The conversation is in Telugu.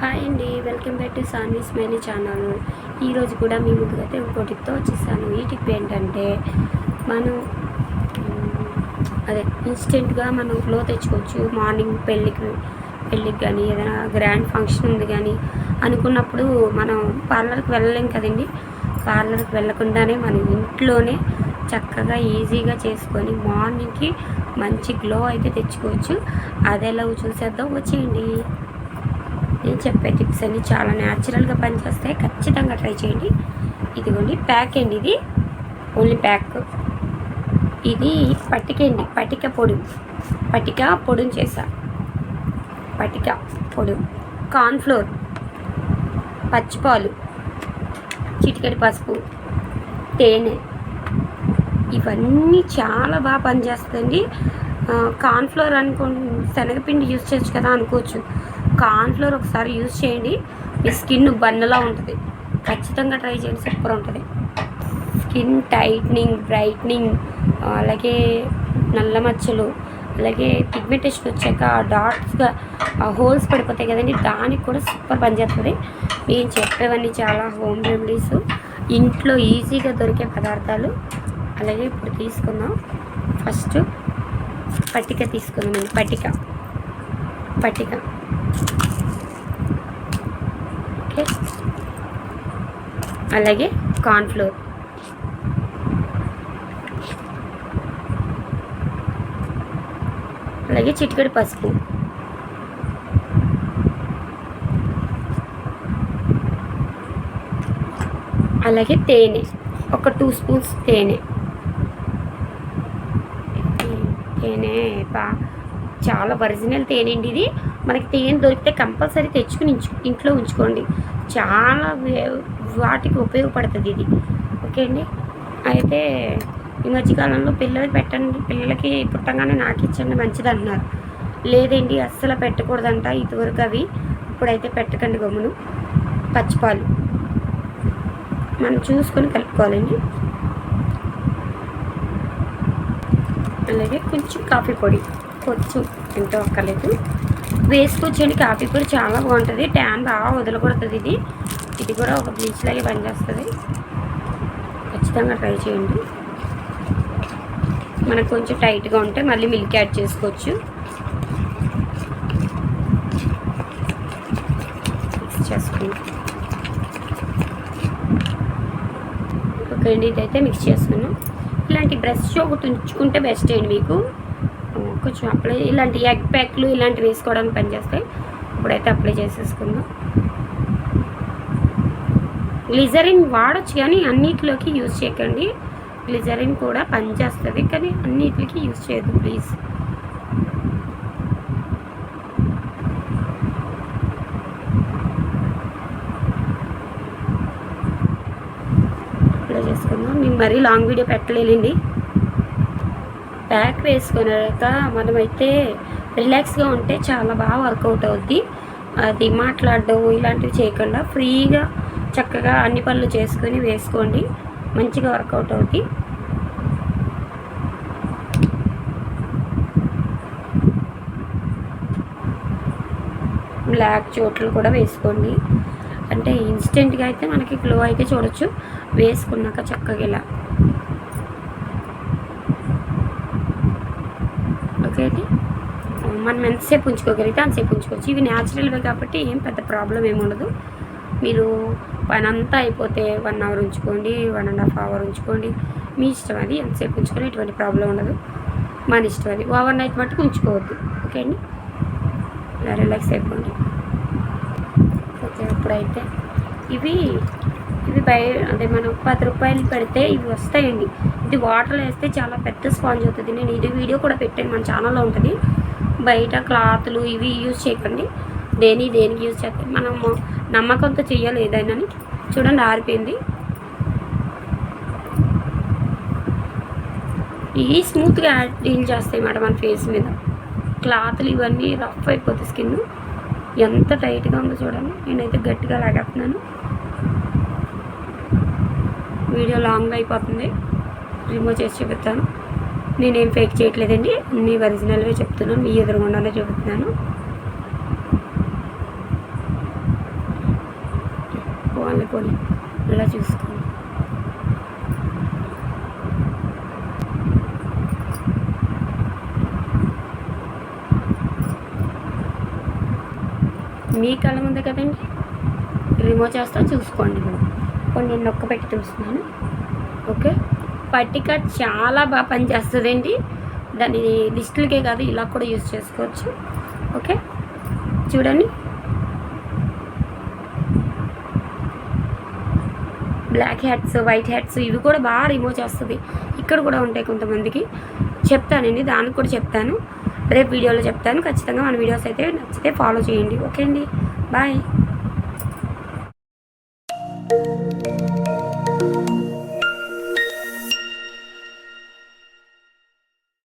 హాయ్ అండి welcome back to Saanvi Mani channel. ఈరోజు కూడా మీ ముందుకైతే ఇంకో టిప్తో వచ్చేసాను. ఈ టిప్ ఏంటంటే మనం అదే ఇన్స్టెంట్గా మనం గ్లో తెచ్చుకోవచ్చు. మార్నింగ్ పెళ్ళికి పెళ్ళికి కానీ ఏదైనా గ్రాండ్ ఫంక్షన్ ఉంది కానీ అనుకున్నప్పుడు మనం పార్లర్కి వెళ్ళలేం కదండి. పార్లర్కి వెళ్ళకుండానే మనం ఇంట్లోనే చక్కగా ఈజీగా చేసుకొని మార్నింగ్కి మంచి గ్లో అయితే తెచ్చుకోవచ్చు. అదే ఎలా చూసేద్దాం? వచ్చేయండి. నేను చెప్పే టిప్స్ అన్ని చాలా న్యాచురల్గా పనిచేస్తాయి. ఖచ్చితంగా ట్రై చేయండి. ఇదిగోండి ప్యాక్ అండి ఇది. ఓన్లీ ప్యాక్ ఇది పట్టికండి పటిక పొడి. పటిక పొడిని చేసా. పటిక పొడి. కార్న్ఫ్లోర్ పచ్చిపాలు చిటికెడు పసుపు. తేనె. ఇవన్నీ చాలా బాగా పనిచేస్తుంది కార్న్ఫ్లోర్ అనుకో శనగపిండి యూస్ చేయొచ్చు కదా అనుకోవచ్చు. కార్న్ఫ్లోర్ ఒకసారి యూజ్ చేయండి. మీ స్కిన్ బన్నలా ఉంటుంది. ఖచ్చితంగా ట్రై చేయండి సూపర్ ఉంటుంది. స్కిన్ టైట్నింగ్ బ్రైట్నింగ్ అలాగే నల్ల మచ్చలు అలాగే పిగ్మెంటేషన్ వచ్చాక డాట్స్గా హోల్స్ పడిపోతాయి కదండి దానికి కూడా సూపర్ పనిచేస్తుంది నేను చెప్పేవన్నీ చాలా హోమ్ రెమెడీస్. ఇంట్లో ఈజీగా దొరికే పదార్థాలు. అలాగే ఇప్పుడు తీసుకుందాం. ఫస్ట్ పట్టిక తీసుకుందామండి పట్టిక. పట్టిక. ఓకే. అలాగే కార్న్ఫ్లోర్. అలాగే చిటికెడు పసుపు. అలాగే తేనె. ఒక టూ స్పూన్స్ తేనె. తేనె బా చాలా ఒరిజినల్ తేనె అండి ఇది. మనకి తేనె దొరికితే కంపల్సరీ తెచ్చుకుని ఇంట్లో ఉంచుకోండి. చాలా వే- వాటికి ఉపయోగపడుతుంది ఇది. ఓకే అండి? అయితే ఈ మధ్యకాలంలో పిల్లలకి పెట్టండి పిల్లలకి పుట్టంగానే నాకు ఇచ్చండి మంచిది అంటున్నారు. లేదండి అస్సలు పెట్టకూడదంట ఇదివరకు అవి. ఇప్పుడైతే పెట్టకండి గమ్మును. పచ్చిపాలు. మనం చూసుకొని కలుపుకోవాలండి. అలాగే కొంచెం కాఫీ పొడి కొంచెం ఎంతో అక్కర్లేదు వేసుకొచ్చండి కాఫీ పొడి చాలా బాగుంటుంది. ట్యాన్ బాగా వదలకూడదు ఇది. ఇది కూడా ఒక బ్లీచ్ లాగే పనిచేస్తుంది. ఖచ్చితంగా ట్రై చేయండి. మనకు కొంచెం టైట్గా ఉంటే మళ్ళీ మిల్క్ యాడ్ చేసుకోవచ్చు. మిక్స్ చేసుకోండి ఓకే అండి ఇదైతే మిక్స్ చేసుకున్నాం. ఇలాంటి బ్రష్ ఒకటి ఉంచుకుంటే బెస్ట్ అండి మీకు. కొంచెం అప్లై ఇలాంటి ఎగ్ ప్యాక్లు ఇలాంటివి వేసుకోవడానికి పనిచేస్తాయి ఇప్పుడైతే అప్లై చేసేసుకుందాం. గ్లిజరిన్ వాడచ్చు కానీ అన్నిటిలోకి యూజ్ చేయకండి. గ్లిజరిన్ కూడా పనిచేస్తుంది కానీ అన్నిటికి యూజ్ చేయదు ప్లీజ్ అప్లై చేసుకుందాం మేము మరీ లాంగ్ వీడియో పెట్టలేనండి ప్యాక్ వేసుకున్నాక మనమైతే రిలాక్స్గా ఉంటే చాలా బాగా వర్కౌట్ అవుద్ది. అది మాట్లాడడం ఇలాంటివి చేయకుండా ఫ్రీగా చక్కగా అన్ని పనులు చేసుకొని వేసుకోండి. మంచిగా వర్కౌట్ అవుద్ది. బ్లాక్ చోట్లు కూడా వేసుకోండి. అంటే ఇన్స్టెంట్గా అయితే మనకి గ్లో అయితే చూడొచ్చు. వేసుకున్నాక చక్కగా ఇలా. ఓకే అండి? మనం ఎంతసేపు ఉంచుకోగలిగితే అంతసేపు ఉంచుకోవచ్చు. ఇవి న్యాచురల్వే కాబట్టి ఏం పెద్ద ప్రాబ్లం ఏమి ఉండదు. మీరు పని అంతా అయిపోతే వన్ అవర్ ఉంచుకోండి వన్ అండ్ హాఫ్ అవర్ ఉంచుకోండి. మీ ఇష్టం అది ఎంతసేపు ఉంచుకొని ఎటువంటి ప్రాబ్లం ఉండదు. మన ఇష్టం అది. ఓవర్ నైట్ మట్టుకు ఉంచుకోవద్దు. ఓకే అండి? ఇలా రిలాక్స్ అయిపోండి. ఓకే ఇప్పుడైతే ఇవి ఇవి బయ అంటే మనం పది రూపాయలు పెడితే ఇవి వస్తాయండి. ఇది వాటర్లో వేస్తే చాలా పెద్ద స్పాంజ్ అవుతుంది. నేను ఇది వీడియో కూడా పెట్టాను మన ఛానల్లో ఉంటుంది. బయట క్లాత్లు ఇవి యూజ్ చేయకండి. దేని దేనికి యూజ్ చేస్తే మనం నమ్మకంతో చేయాలి ఏదైనా చూడండి ఆరిపోయింది. ఇవి స్మూత్గా డీల్ చేస్తాయి మేడం మన ఫేస్ మీద. క్లాత్లు ఇవన్నీ రఫ్ అయిపోతాయి స్కిన్. ఎంత టైట్గా ఉందో చూడండి. నేనైతే గట్టిగా లాగేస్తున్నాను. వీడియో లాంగ్ అయిపోతుంది. రిమూవ్ చేసి చూపిస్తాను. నేనేం ఫేక్ చేయట్లేదండి. అన్ని ఒరిజినల్వే చెప్తున్నాను. మీ ఎదురుగుండానే చూపిస్తున్నాను. పోవాలి పోనీ ఇలా చూసుకోండి. మీ కళ ఉంది కదండి? రిమూవ్ చేస్తా చూసుకోండి. మీరు కొన్ని నొక్క పెట్టి చూస్తున్నాను. ఓకే? పట్టిక చాలా బాగా పనిచేస్తుందండి. దాని లిస్టులకే కాదు ఇలా కూడా యూజ్ చేసుకోవచ్చు. ఓకే? చూడండి. బ్లాక్ హ్యాట్స్ వైట్ హ్యాట్స్ ఇవి కూడా బాగా రిమూవ్ చేస్తుంది. ఇక్కడ కూడా ఉంటాయి కొంతమందికి. చెప్తానండి దానికి కూడా చెప్తాను. రేపు వీడియోలో చెప్తాను. ఖచ్చితంగా మన వీడియోస్ అయితే నచ్చితే ఫాలో చేయండి. ఓకే అండి. బాయ్.